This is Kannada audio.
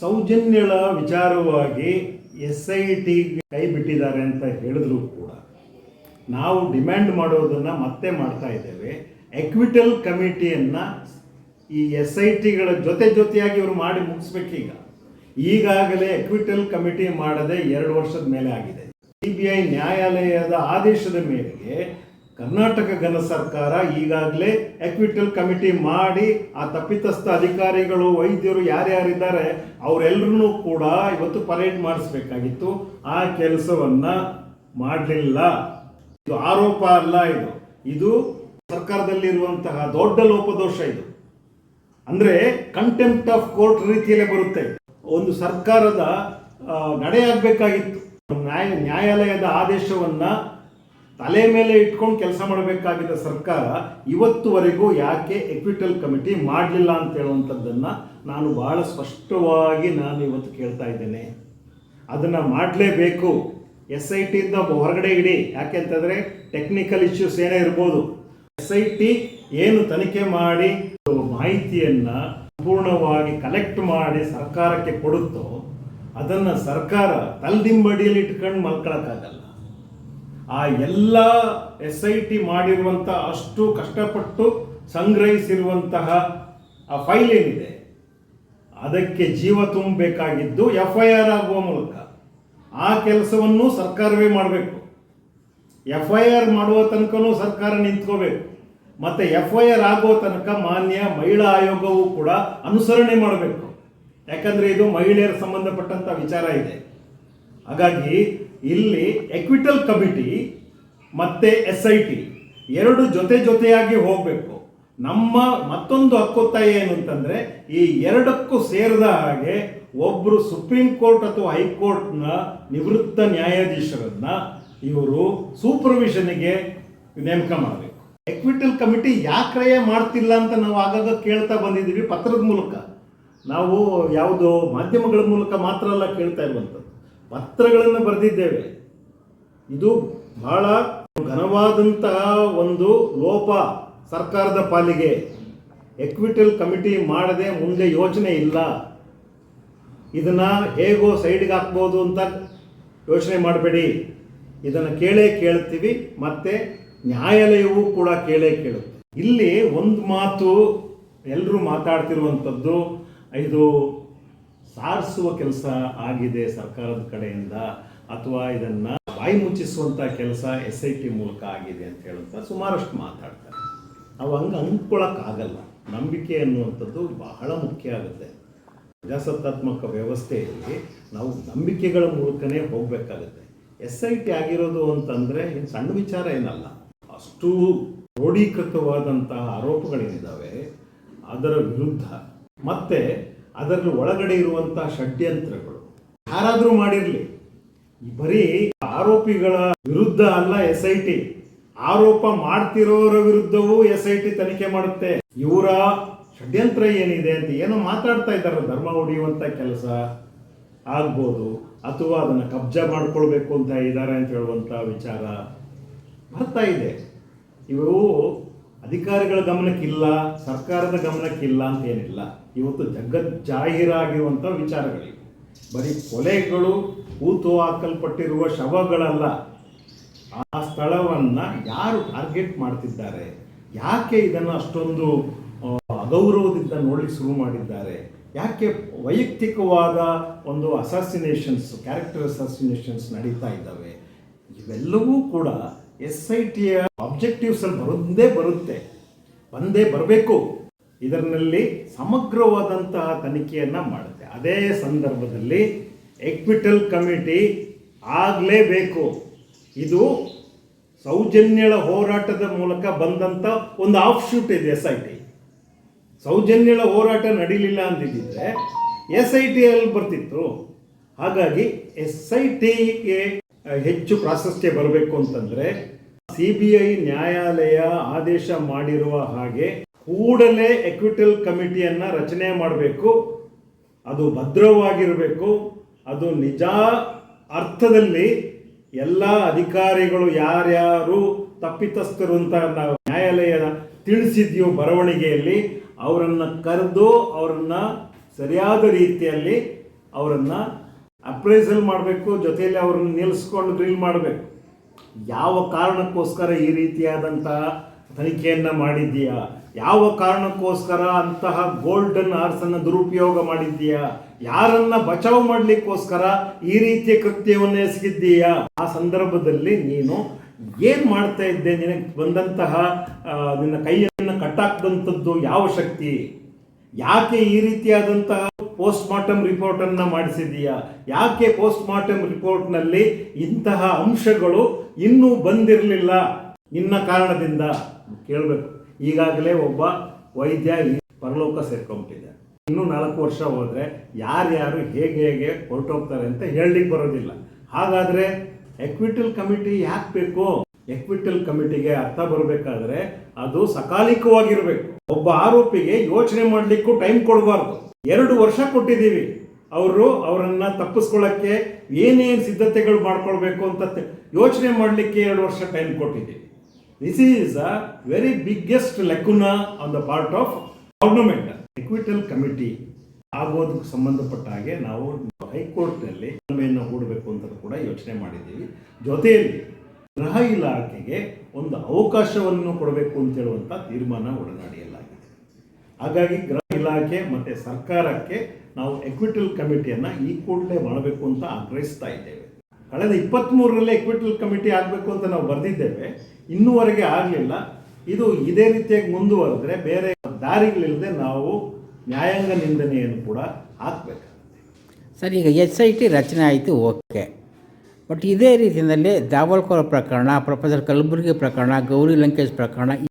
ಸೌಜನ್ಯಳ ವಿಚಾರವಾಗಿ ಎಸ್ ಐ ಟಿ ಕೈ ಬಿಟ್ಟಿದ್ದಾರೆ ಅಂತ ಹೇಳಿದ್ರು ಕೂಡ ನಾವು ಡಿಮ್ಯಾಂಡ್ ಮಾಡೋದನ್ನು ಮತ್ತೆ ಮಾಡ್ತಾ ಇದ್ದೇವೆ. ಎಕ್ವಿಟಲ್ ಕಮಿಟಿಯನ್ನು ಈ ಎಸ್ ಐ ಟಿಗಳ ಜೊತೆ ಜೊತೆಯಾಗಿ ಇವರು ಮಾಡಿ ಮುಗಿಸ್ಬೇಕೀಗ. ಈಗಾಗಲೇ ಎಕ್ವಿಟಲ್ ಕಮಿಟಿ ಮಾಡದೆ ಎರಡು ವರ್ಷದ ಮೇಲೆ ಆಗಿದೆ. ಸಿ ಬಿ ಐ ನ್ಯಾಯಾಲಯದ ಆದೇಶದ ಮೇರೆಗೆ ಕರ್ನಾಟಕ ಘನ ಸರ್ಕಾರ ಈಗಾಗಲೇ ಎಕ್ವಿಟಲ್ ಕಮಿಟಿ ಮಾಡಿ ಆ ತಪ್ಪಿತಸ್ಥ ಅಧಿಕಾರಿಗಳು, ವೈದ್ಯರು ಯಾರ್ಯಾರಿದ್ದಾರೆ ಅವರೆಲ್ಲರೂ ಕೂಡ ಇವತ್ತು ಪರೇಡ್ ಮಾಡಿಸ್ಬೇಕಾಗಿತ್ತು. ಆ ಕೆಲಸವನ್ನ ಮಾಡಲಿಲ್ಲ. ಇದು ಆರೋಪ ಅಲ್ಲ ಇದು. ಇದು ಸರ್ಕಾರದಲ್ಲಿರುವಂತಹ ದೊಡ್ಡ ಲೋಪದೋಷ ಇದು. ಅಂದ್ರೆ ಕಂಟೆಂಪ್ಟ್ ಆಫ್ ಕೋರ್ಟ್ ರೀತಿಯಲ್ಲೇ ಬರುತ್ತೆ. ಒಂದು ಸರ್ಕಾರದ ನಡೆಯಾಗಬೇಕಾಗಿತ್ತು. ನ್ಯಾಯ, ನ್ಯಾಯಾಲಯದ ಆದೇಶವನ್ನ ತಲೆ ಮೇಲೆ ಇಟ್ಕೊಂಡು ಕೆಲಸ ಮಾಡಬೇಕಾಗಿದ್ದ ಸರ್ಕಾರ ಇವತ್ತುವರೆಗೂ ಯಾಕೆ ಎಕ್ವಿಟಲ್ ಕಮಿಟಿ ಮಾಡಲಿಲ್ಲ ಅಂತ ಹೇಳುವಂಥದ್ದನ್ನು ನಾನು ಬಹಳ ಸ್ಪಷ್ಟವಾಗಿ ನಾನು ಇವತ್ತು ಕೇಳ್ತಾ ಇದ್ದೇನೆ. ಅದನ್ನು ಮಾಡಲೇಬೇಕು. ಎಸ್ ಐ ಟಿಯಿಂದ ಹೊರಗಡೆ ಇಡಿ. ಯಾಕೆಂತಂದರೆ ಟೆಕ್ನಿಕಲ್ ಇಶ್ಯೂಸ್ ಏನೇ ಇರ್ಬೋದು. ಎಸ್ ಐ ಟಿ ಏನು ತನಿಖೆ ಮಾಡಿ ಮಾಹಿತಿಯನ್ನು ಸಂಪೂರ್ಣವಾಗಿ ಕಲೆಕ್ಟ್ ಮಾಡಿ ಸರ್ಕಾರಕ್ಕೆ ಕೊಡುತ್ತೋ ಅದನ್ನು ಸರ್ಕಾರ ತಲ್ದಿಂಬಡಿಯಲ್ಲಿ ಇಟ್ಕೊಂಡು ಮಲ್ಕೊಳಕ್ಕಾಗಲ್ಲ. ಆ ಎಲ್ಲ ಎಸ್ ಐ ಟಿ ಮಾಡಿರುವಂಥ ಅಷ್ಟು ಕಷ್ಟಪಟ್ಟು ಸಂಗ್ರಹಿಸಿರುವಂತಹ ಆ ಫೈಲ್ ಏನಿದೆ, ಅದಕ್ಕೆ ಜೀವ ತುಂಬಬೇಕಾಗಿದ್ದು ಎಫ್ ಐ ಆರ್ ಆಗುವ ಮೂಲಕ ಆ ಕೆಲಸವನ್ನು ಸರ್ಕಾರವೇ ಮಾಡಬೇಕು. ಎಫ್ ಐ ಆರ್ ಮಾಡುವ ತನಕನೂ ಸರ್ಕಾರ ನಿಂತ್ಕೋಬೇಕು. ಮತ್ತೆ ಎಫ್ ಐ ಆರ್ ಆಗುವ ತನಕ ಮಾನ್ಯ ಮಹಿಳಾ ಆಯೋಗವು ಕೂಡ ಅನುಸರಣೆ ಮಾಡಬೇಕು. ಯಾಕಂದ್ರೆ ಇದು ಮಹಿಳೆಯರ ಸಂಬಂಧಪಟ್ಟಂತ ವಿಚಾರ ಇದೆ. ಹಾಗಾಗಿ ಇಲ್ಲಿ ಎಕ್ವಿಟಲ್ ಕಮಿಟಿ ಮತ್ತೆ ಎಸ್ ಐ ಟಿ ಎರಡು ಜೊತೆ ಜೊತೆಯಾಗಿ ಹೋಗಬೇಕು. ನಮ್ಮ ಮತ್ತೊಂದು ಹಕ್ಕೊತ್ತಾಯ ಏನು ಅಂತಂದ್ರೆ, ಈ ಎರಡಕ್ಕೂ ಸೇರಿದ ಹಾಗೆ ಒಬ್ಬರು ಸುಪ್ರೀಂ ಕೋರ್ಟ್ ಅಥವಾ ಹೈಕೋರ್ಟ್ನ ನಿವೃತ್ತ ನ್ಯಾಯಾಧೀಶರನ್ನ ಇವರು ಸೂಪರ್ವಿಷನ್ಗೆ ನೇಮಕ ಮಾಡಬೇಕು. ಎಕ್ವಿಟಲ್ ಕಮಿಟಿ ಯಾಕ್ರಯ ಮಾಡ್ತಿಲ್ಲ ಅಂತ ನಾವು ಆಗಾಗ ಕೇಳ್ತಾ ಬಂದಿದ್ದೀವಿ ಪತ್ರದ ಮೂಲಕ. ನಾವು ಯಾವುದು ಮಾಧ್ಯಮಗಳ ಮೂಲಕ ಮಾತ್ರ ಅಲ್ಲ ಕೇಳ್ತಾ ಇರುವಂಥದ್ದು. ಪತ್ರಗಳನ್ನು ಬರೆದಿದ್ದೇವೆ. ಇದು ಬಹಳ ಘನವಾದಂತಹ ಒಂದು ಲೋಪ ಸರ್ಕಾರದ ಪಾಲಿಗೆ. ಎಕ್ವಿಟಲ್ ಕಮಿಟಿ ಮಾಡದೆ ಮುಂದೆ ಯೋಚನೆ ಇಲ್ಲ. ಇದನ್ನ ಹೇಗೋ ಸೈಡ್ಗೆ ಹಾಕ್ಬೋದು ಅಂತ ಯೋಚನೆ ಮಾಡಬೇಡಿ. ಇದನ್ನು ಕೇಳೇ ಕೇಳ್ತೀವಿ, ಮತ್ತೆ ನ್ಯಾಯಾಲಯವೂ ಕೂಡ ಕೇಳೇ ಕೇಳುತ್ತೆ. ಇಲ್ಲಿ ಒಂದು ಮಾತು ಎಲ್ಲರೂ ಮಾತಾಡ್ತಿರುವಂಥದ್ದು ಇದು ಸಾರಿಸುವ ಕೆಲಸ ಆಗಿದೆ ಸರ್ಕಾರದ ಕಡೆಯಿಂದ ಅಥವಾ ಇದನ್ನ ಬಾಯಿ ಮುಚ್ಚಿಸುವಂಥ ಕೆಲಸ ಎಸ್ ಐ ಟಿ ಮೂಲಕ ಆಗಿದೆ ಅಂತ ಹೇಳುತ್ತಾ ಸುಮಾರಷ್ಟು ಮಾತಾಡ್ತಾರೆ. ನಾವು ಹಂಗೆ ಅಂದ್ಕೊಳ್ಳೋಕ್ಕಾಗಲ್ಲ ನಂಬಿಕೆ ಅನ್ನುವಂಥದ್ದು ಬಹಳ ಮುಖ್ಯ ಆಗುತ್ತೆ. ಪ್ರಜಾಸತ್ತಾತ್ಮಕ ವ್ಯವಸ್ಥೆಯಲ್ಲಿ ನಾವು ನಂಬಿಕೆಗಳ ಮೂಲಕನೇ ಹೋಗಬೇಕಾಗುತ್ತೆ. ಎಸ್ ಐ ಟಿ ಆಗಿರೋದು ಅಂತಂದರೆ ಏನು ಸಣ್ಣ ವಿಚಾರ ಏನಲ್ಲ. ಅಷ್ಟು ಕ್ರೋಢೀಕೃತವಾದಂತಹ ಆರೋಪಗಳೇನಿದ್ದಾವೆ ಅದರ ವಿರುದ್ಧ. ಮತ್ತೆ ಅದರ ಒಳಗಡೆ ಇರುವಂತಹ ಷಡ್ಯಂತ್ರಗಳು. ಯಾರಾದರೂ ಮಾಡಿರಲಿ. ಬರೀ ಆರೋಪಿಗಳ ವಿರುದ್ಧ ಅಲ್ಲ ಎಸ್ ಐ ಟಿ ಆರೋಪ ಮಾಡ್ತಿರೋರ ವಿರುದ್ಧವೂ ಎಸ್ ಐ ಟಿ ತನಿಖೆ ಮಾಡುತ್ತೆ. ಇವರ ಷಡ್ಯಂತ್ರ ಏನಿದೆ ಅಂತ ಏನೋ ಮಾತಾಡ್ತಾ ಇದ್ದಾರೆ. ಧರ್ಮ ಹೊಡೆಯುವಂತ ಕೆಲಸ ಆಗ್ಬೋದು ಅಥವಾ ಅದನ್ನು ಕಬ್ಜಾ ಮಾಡ್ಕೊಳ್ಬೇಕು ಅಂತ ಇದ್ದಾರೆ ಅಂತ ಹೇಳುವಂಥ ವಿಚಾರ ಬರ್ತಾ ಇದೆ. ಇವು ಅಧಿಕಾರಿಗಳ ಗಮನಕ್ಕಿಲ್ಲ, ಸರ್ಕಾರದ ಗಮನಕ್ಕಿಲ್ಲ ಅಂತ ಏನಿಲ್ಲ. ಇವತ್ತು ಜಗಜ್ಜಾಹೀರಾಗಿರುವಂಥ ವಿಚಾರಗಳಿವೆ. ಬರೀ ಕೊಲೆಗಳು ಕೂತು ಹಾಕಲ್ಪಟ್ಟಿರುವ ಶವಗಳಲ್ಲ. ಆ ಸ್ಥಳವನ್ನು ಯಾರು ಟಾರ್ಗೆಟ್ ಮಾಡ್ತಿದ್ದಾರೆ? ಯಾಕೆ ಇದನ್ನು ಅಷ್ಟೊಂದು ಅಗೌರವದಿಂದ ನೋಡಲಿಕ್ಕೆ ಶುರು ಮಾಡಿದ್ದಾರೆ? ಯಾಕೆ ವೈಯಕ್ತಿಕವಾದ ಒಂದು ಅಸಾಸಿನೇಷನ್ಸ್ ಕ್ಯಾರೆಕ್ಟರ್ ಅಸಾಸಿನೇಷನ್ಸ್ ನಡೀತಾ ಇದ್ದಾವೆ? ಇವೆಲ್ಲವೂ ಕೂಡ ಎಸ್ ಐ ಟಿಯ ಆಬ್ಜೆಕ್ಟಿವ್ಸ್ ಅಲ್ಲಿ ಬರೋದೇ ಬರುತ್ತೆ. ಒಂದೇ ಬರಬೇಕು. ಇದರಲ್ಲಿ ಸಮಗ್ರವಾದಂತಹ ತನಿಖೆಯನ್ನು ಮಾಡುತ್ತೆ. ಅದೇ ಸಂದರ್ಭದಲ್ಲಿ ಎಕ್ವಿಟಲ್ ಕಮಿಟಿ ಆಗಲೇಬೇಕು. ಇದು ಸೌಜನ್ಯಳ ಹೋರಾಟದ ಮೂಲಕ ಬಂದಂತ ಒಂದು ಆಫ್ ಶೂಟ್ ಇದೆ ಎಸ್ ಐ ಟಿ ಸೌಜನ್ಯಳ ಹೋರಾಟ ನಡೀಲಿಲ್ಲ ಅಂತಿದ್ದಿದ್ರೆ ಎಸ್ ಐ ಟಿ ಅಲ್ಲಿ ಬರ್ತಿತ್ತು. ಹಾಗಾಗಿ ಎಸ್ ಐ ಟಿಗೆ ಹೆಚ್ಚು ಪ್ರಾಶಸ್ತ್ಯ ಬರಬೇಕು ಅಂತಂದ್ರೆ ಸಿ ಬಿ ಐ ನ್ಯಾಯಾಲಯ ಆದೇಶ ಮಾಡಿರುವ ಹಾಗೆ ಕೂಡಲೇ ಎಕ್ವಿಟಲ್ ಕಮಿಟಿಯನ್ನ ರಚನೆ ಮಾಡಬೇಕು. ಅದು ಭದ್ರವಾಗಿರಬೇಕು. ಅದು ನಿಜ ಅರ್ಥದಲ್ಲಿ ಎಲ್ಲ ಅಧಿಕಾರಿಗಳು ಯಾರ್ಯಾರು ತಪ್ಪಿತಸ್ಥರು ಅಂತ ನಾವು ನ್ಯಾಯಾಲಯ ತಿಳಿಸಿದ್ಯೋ ಬರವಣಿಗೆಯಲ್ಲಿ ಅವರನ್ನು ಕರೆದು ಅವರನ್ನ ಸರಿಯಾದ ರೀತಿಯಲ್ಲಿ ಅವರನ್ನು ಅಪ್ರೈಸಲ್ ಮಾಡಬೇಕು. ಜೊತೆಯಲ್ಲಿ ಅವರನ್ನು ನಿಲ್ಲಿಸ್ಕೊಂಡು ಡ್ರಿಲ್ ಮಾಡಬೇಕು. ಯಾವ ಕಾರಣಕ್ಕೋಸ್ಕರ ಈ ರೀತಿಯಾದಂತಹ ತನಿಖೆಯನ್ನು ಮಾಡಿದ್ದೀಯಾ? ಯಾವ ಕಾರಣಕ್ಕೋಸ್ಕರ ಅಂತಹ ಗೋಲ್ಡನ್ ಆರ್ಸನ್ನು ದುರುಪಯೋಗ ಮಾಡಿದ್ದೀಯಾ? ಯಾರನ್ನ ಬಚಾವ್ ಮಾಡಲಿಕ್ಕೋಸ್ಕರ ಈ ರೀತಿಯ ಕೃತ್ಯವನ್ನು ಎಸಗಿದ್ದೀಯಾ? ಆ ಸಂದರ್ಭದಲ್ಲಿ ನೀನು ಏನು ಮಾಡ್ತಾ ಇದ್ದೆ? ನಿನಗೆ ಬಂದಂತಹ ನಿನ್ನ ಕೈಯನ್ನು ಕಟ್ಟಾಕ್ದಂಥದ್ದು ಯಾವ ಶಕ್ತಿ? ಯಾಕೆ ಈ ರೀತಿಯಾದಂತಹ ಪೋಸ್ಟ್ ಮಾರ್ಟಮ್ ರಿಪೋರ್ಟ್ ಅನ್ನ ಮಾಡಿಸಿದೀಯಾ? ಯಾಕೆ ಪೋಸ್ಟ್ ಮಾರ್ಟಮ್ ರಿಪೋರ್ಟ್ನಲ್ಲಿ ಇಂತಹ ಅಂಶಗಳು ಇನ್ನೂ ಬಂದಿರಲಿಲ್ಲ? ನಿನ್ನ ಕಾರಣದಿಂದ. ಕೇಳಬೇಕು. ಈಗಾಗಲೇ ಒಬ್ಬ ವೈದ್ಯ ಪರಲೋಕ ಸೇರ್ಕೊಂಬಿಟ್ಟಿದೆ. ಇನ್ನೂ ನಾಲ್ಕು ವರ್ಷ ಹೋದ್ರೆ ಯಾರ್ಯಾರು ಹೇಗೆ ಹೇಗೆ ಹೊರಟೋಗ್ತಾರೆ ಅಂತ ಹೇಳಲಿಕ್ಕೆ ಬರೋದಿಲ್ಲ. ಹಾಗಾದ್ರೆ ಎಕ್ವಿಟಲ್ ಕಮಿಟಿ ಯಾಕೆ ಬೇಕು? ಎಕ್ವಿಟಲ್ ಕಮಿಟಿಗೆ ಅರ್ಥ ಬರಬೇಕಾದ್ರೆ ಅದು ಸಕಾಲಿಕವಾಗಿರಬೇಕು. ಒಬ್ಬ ಆರೋಪಿಗೆ ಯೋಚನೆ ಮಾಡಲಿಕ್ಕೂ ಟೈಮ್ ಕೊಡಬಾರ್ದು. ಎರಡು ವರ್ಷ ಕೊಟ್ಟಿದ್ದೀವಿ. ಅವರು ಅವರನ್ನ ತಪ್ಪಿಸ್ಕೊಳ್ಳಕ್ಕೆ ಏನೇನು ಸಿದ್ಧತೆಗಳು ಮಾಡ್ಕೊಳ್ಬೇಕು ಅಂತ ಯೋಚನೆ ಮಾಡಲಿಕ್ಕೆ ಎರಡು ವರ್ಷ ಟೈಮ್ ಕೊಟ್ಟಿದ್ದೀವಿ. This is a very biggest lacuna on the part of government acquittal committee ಆಗೋದಕ್ಕೆ ಸಂಬಂಧಪಟ್ಟ ಹಾಗೆ ನಾವು ಹೈಕೋರ್ಟ್ನಲ್ಲಿ ಕಡಿಮೆಯನ್ನು ಹೂಡಬೇಕು ಅಂತ ಕೂಡ ಯೋಚನೆ ಮಾಡಿದ್ದೀವಿ. ಜೊತೆಯಲ್ಲಿ ಗೃಹ ಇಲಾಖೆಗೆ ಒಂದು ಅವಕಾಶವನ್ನು ಕೊಡಬೇಕು ಅಂತ ಹೇಳುವಂಥ ತೀರ್ಮಾನ ಒಡನಾಡಿಯಲಾಗಿದೆ ಹಾಗಾಗಿ ಗೃಹ ಇಲಾಖೆ ಮತ್ತು ಸರ್ಕಾರಕ್ಕೆ ನಾವು ಎಕ್ವಿಟಲ್ ಕಮಿಟಿಯನ್ನು ಈ ಕೂಡಲೇ ಮಾಡಬೇಕು ಅಂತ ಆಗ್ರಹಿಸ್ತಾ ಇದ್ದೇವೆ. ಕಳೆದ ಇಪ್ಪತ್ತ್ಮೂರರಲ್ಲಿ ಎಕ್ವಿಟಲ್ ಕಮಿಟಿ ಆಗಬೇಕು ಅಂತ ನಾವು ಬರೆದಿದ್ದೇವೆ. ಇನ್ನೂವರೆಗೆ ಆಗಲಿಲ್ಲ. ಇದು ಇದೇ ರೀತಿಯಾಗಿ ಮುಂದುವರೆದ್ರೆ ಬೇರೆ ದಾರಿಗಳಿಲ್ಲದೆ ನಾವು ನ್ಯಾಯಾಂಗ ನಿಂದನೆಯನ್ನು ಕೂಡ ಹಾಕಬೇಕಾಗುತ್ತೆ. ಸರ್, ಈಗ ಎಸ್ ಐ ಟಿ ರಚನೆ ಆಯಿತು, ಓಕೆ. ಬಟ್ ಇದೇ ರೀತಿಯಲ್ಲಿ ದಾವಲ್ಕೋರ ಪ್ರಕರಣ, ಪ್ರೊಫೆಸರ್ ಕಲಬುರ್ಗಿ ಪ್ರಕರಣ, ಗೌರಿ ಲಂಕೇಶ್ ಪ್ರಕರಣ